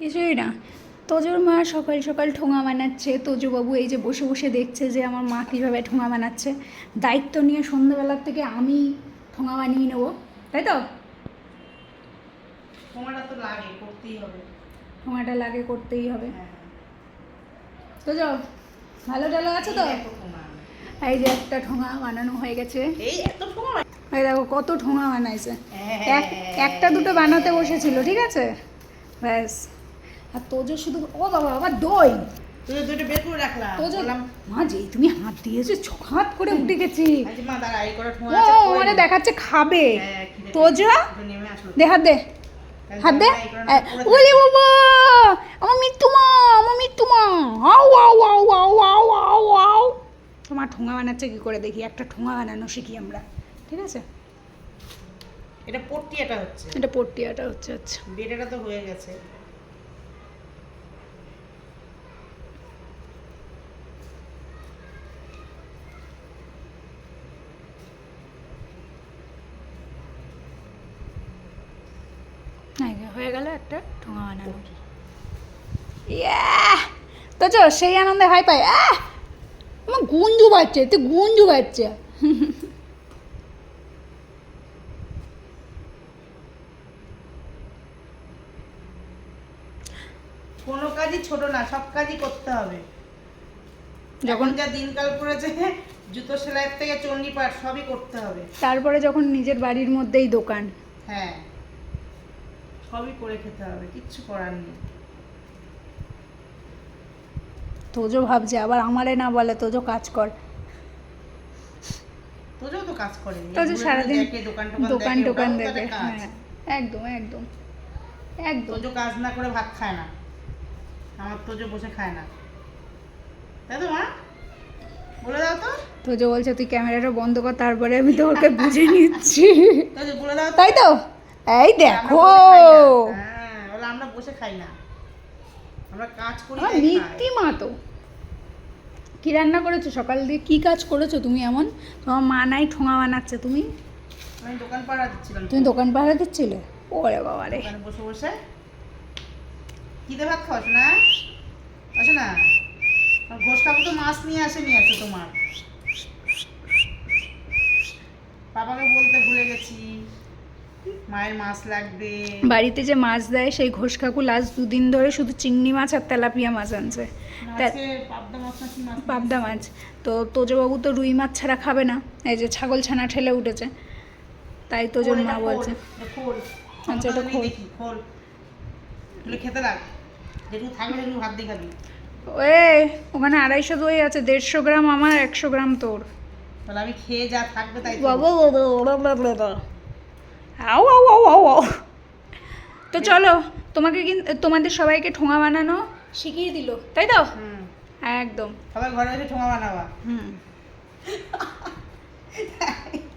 কিছুই না। তোজোর মা সকাল সকাল ঠোঙা বানাচ্ছে। তোজোবাবু এই যে বসে বসে দেখছে যে আমার মা কীভাবে ঠোঙা বানাচ্ছে। দায়িত্ব নিয়ে সন্ধ্যাবেলার থেকে আমি ঠোঙা বানিয়ে নেব তাই তো? তো লাগে করতেই হবে। ঠোঙাটা লাগে করতেই হবে। হ্যাঁ। তোজো ভালো টালো আছে তো? এই যে একটা ঠোঙা বানানো হয়ে গেছে। এই এত ঠোঙা এই দেখো কত ঠোঙা বানাইছে। হ্যাঁ। এক একটা দুটো বানাতে বসেছিল ঠিক আছে? ব্যাস। আর তোজো শুধু ও বাবা আবার দই। তুই দুটো বের করে রাখলাম তোজো মা যেই তুমি হাত দিয়েছ ছখাত করে উঠে গেছি। মা দাঁড়া এই করে ঠোঙা ও আছে মানে দেখাচ্ছে খাবে। হ্যাঁ, তোজো নেমে আসলো দে হাত দে। হাত দে। ওলে বাবা! আমার মৃত্যু মা আমার মৃত্যু মা। আউ আউ আউ আউ আউ আউ আউ তোমার ঠোঙা বানাচ্ছে কি করে দেখি? একটা ঠোঙা বানানো শিখি আমরা। ঠিক আছে? এটা পট্টিয়াটা হচ্ছে। এটা পট্টিয়াটা হচ্ছে আচ্ছা। বেটাটা তো হয়ে গেছে। হয়ে গেল একটা ঠোঙা বানানো। তো চো সেই আনন্দে হাই পাই আমার গুঞ্জু বাজছে তুই গুঞ্জু বাজছে। কোনো কাজই ছোট না সব কাজই করতে হবে। যখন যা দিনকাল পড়েছে জুতো সেলাইয়ের থেকে চণ্ডী সবই করতে হবে। তারপরে যখন নিজের বাড়ির মধ্যেই দোকান। হ্যাঁ। সবই করে খেতে হবে কিচ্ছু করার নেই। তোজো ভাবছে আবার আমারে না বলে তোজো কাজ কর। তোজও তো কাজ করে তোজো সারাদিন দোকান টোকান দেখে হ্যাঁ একদম একদম একদম। তোজো কাজ না করে ভাত খায় না আমার তোজো বসে খায় না। তাই তো মা? বলে দাও তো। তোজো বলছে তুই ক্যামেরাটা বন্ধ কর তারপরে আমি তোকে বুঝে নিচ্ছি। তোজো বলে দাও তাই তো? এই দেখো। হ্যাঁ আমরা বসে খাই না। আমরা কাজ করি মা তো। কি রান্না করেছ সকাল দিয়ে? কি কাজ করেছ তুমি এমন? তোমার মা নাই ঠোঙা বানাচ্ছে তুমি? আমি দোকান পাড়া দিচ্ছিলাম তুমি দোকান পাহারা দিচ্ছিলে? ওরে বাবা রে। বসে বসে। কিতে ভাত খাওয়াস না আসে না ঘোষ কাকু তো মাছ নিয়ে আসে নিয়ে আসে তোমার। পাপাকে বলতে ভুলে গেছি। মায়ের মাছ লাগবে। বাড়িতে যে মাছ দেয় সেই ঘোষ কাকু লাস্ট দুদিন ধরে শুধু চিংড়ি মাছ আর তেলাপিয়া মাছ আনছে। পাবদা মাছ তো তোজবাবু তো রুই মাছ ছাড়া খাবে না। এই যে ছাগল ছানা ঠেলে উঠেছে। তাই তোজোর খোল, মা বলছে। আচ্ছা, এটা খোল। খেতে লাগ থাকবে দিয়ে খাবি। ওয়ে ওখানে আড়াইশো দই আছে দেড়শো গ্রাম আমার একশো গ্রাম তোর। তাহলে আমি খেয়ে যা থাকবে তাই বাবা বাবা বাবা বাবা। আও আও আও আও আও তো চলো তোমাকে কিন্তু তোমাদের সবাইকে ঠোঙা বানানো শিখিয়ে দিল তাই তো? হুম। একদম। সবাই ঘরে এসে ঠোঙা বানাবা। হুম।